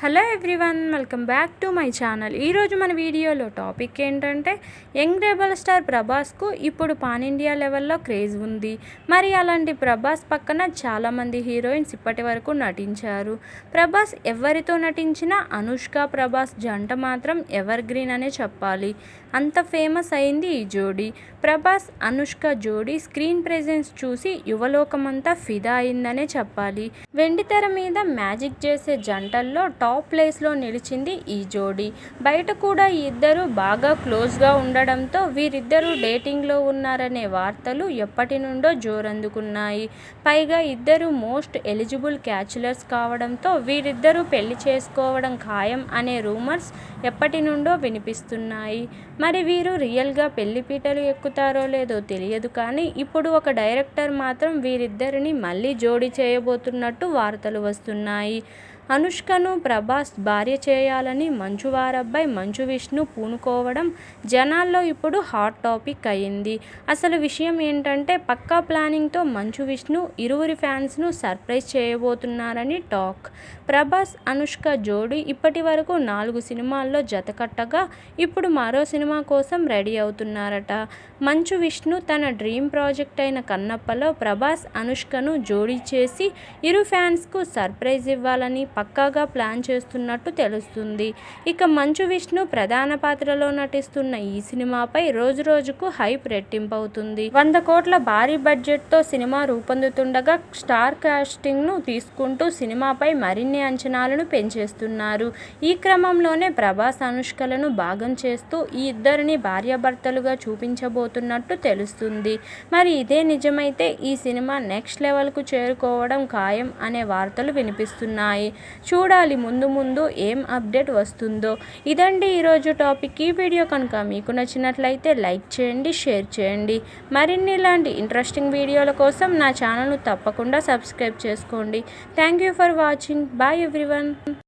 Hello everyone welcome back to my channel. ఈరోజు మన వీడియోలో టాపిక్ ఏంటంటే యంగ్ రెబల్ స్టార్ ప్రభాస్కు ఇప్పుడు పాన్ ఇండియా లెవెల్లో క్రేజ్ ఉంది. మరి అలాంటి ప్రభాస్ పక్కన చాలామంది హీరోయిన్స్ ఇప్పటి వరకు నటించారు. ప్రభాస్ ఎవరితో నటించినా అనుష్క ప్రభాస్ జంట మాత్రం ఎవర్ గ్రీన్ అనే చెప్పాలి. అంత ఫేమస్ అయింది ఈ జోడీ. ప్రభాస్ అనుష్క జోడీ స్క్రీన్ ప్రెజెన్స్ చూసి యువలోకమంతా ఫిదా అయిందనే చెప్పాలి. వెండితెర మీద మ్యాజిక్ చేసే జంటల్లో టాప్ ప్లేస్లో నిలిచింది ఈ జోడీ. బయట కూడా ఇద్దరు బాగా క్లోజ్గా ఉండడంతో వీరిద్దరూ డేటింగ్లో ఉన్నారనే వార్తలు ఎప్పటి నుండో జోరందుకున్నాయి. పైగా ఇద్దరు మోస్ట్ ఎలిజిబుల్ క్యాచులర్స్ కావడంతో వీరిద్దరూ పెళ్ళి చేసుకోవడం ఖాయం అనే రూమర్స్ ఎప్పటి నుండో వినిపిస్తున్నాయి. మరి వీరు రియల్గా పెళ్ళిపీటలు ఎక్కుతారో లేదో తెలియదు కానీ ఇప్పుడు ఒక డైరెక్టర్ మాత్రం వీరిద్దరిని మళ్ళీ జోడీ చేయబోతున్నట్టు వార్తలు వస్తున్నాయి. అనుష్కను ప్రభాస్ భార్య చేయాలని మంచు వారబ్బాయి మంచు విష్ణు పూనుకోవడం జనాల్లో ఇప్పుడు హాట్ టాపిక్ అయింది అసలు విషయం ఏంటంటే పక్కా ప్లానింగ్తో మంచు విష్ణు ఇరువురి ఫ్యాన్స్ను సర్ప్రైజ్ చేయబోతున్నారని టాక్. ప్రభాస్ అనుష్క జోడీ ఇప్పటి వరకు నాలుగు సినిమాల్లో జతకట్టగా ఇప్పుడు మరో సినిమా కోసం రెడీ అవుతున్నారట. మంచు విష్ణు తన డ్రీమ్ ప్రాజెక్ట్ అయిన కన్నప్పలో ప్రభాస్ అనుష్కను జోడీ చేసి ఇరు ఫ్యాన్స్కు సర్ప్రైజ్ ఇవ్వాలని పక్కాగా ప్లాన్ చేస్తున్నట్టు తెలుస్తుంది. ఇక మంచు విష్ణు ప్రధాన పాత్రలో నటిస్తున్న ఈ సినిమాపై రోజు రోజుకు హైప్ రెట్టింపవుతుంది. వంద కోట్ల భారీ బడ్జెట్తో సినిమా రూపొందుతుండగా స్టార్ కాస్టింగ్ను తీసుకుంటూ సినిమాపై మరిన్ని అంచనాలను పెంచేస్తున్నారు. ఈ క్రమంలోనే ప్రభాస్ అనుష్కలను భాగం చేస్తూ ఈ ఇద్దరిని భార్యాభర్తలుగా చూపించబోతున్నట్టు తెలుస్తుంది. మరి ఇదే నిజమైతే ఈ సినిమా నెక్స్ట్ లెవెల్కు చేరుకోవడం ఖాయం అనే వార్తలు వినిపిస్తున్నాయి. చూడాలి ముందు ముందు ఏం అప్డేట్ వస్తుందో. ఇదండి ఈరోజు టాపిక్. ఈ వీడియో కనుక మీకు నచ్చినట్లయితే లైక్ చేయండి షేర్ చేయండి. మరిన్ని ఇలాంటి ఇంట్రెస్టింగ్ వీడియోల కోసం నా ఛానల్ను తప్పకుండా సబ్స్క్రైబ్ చేసుకోండి. Thank you for watching. Bye everyone.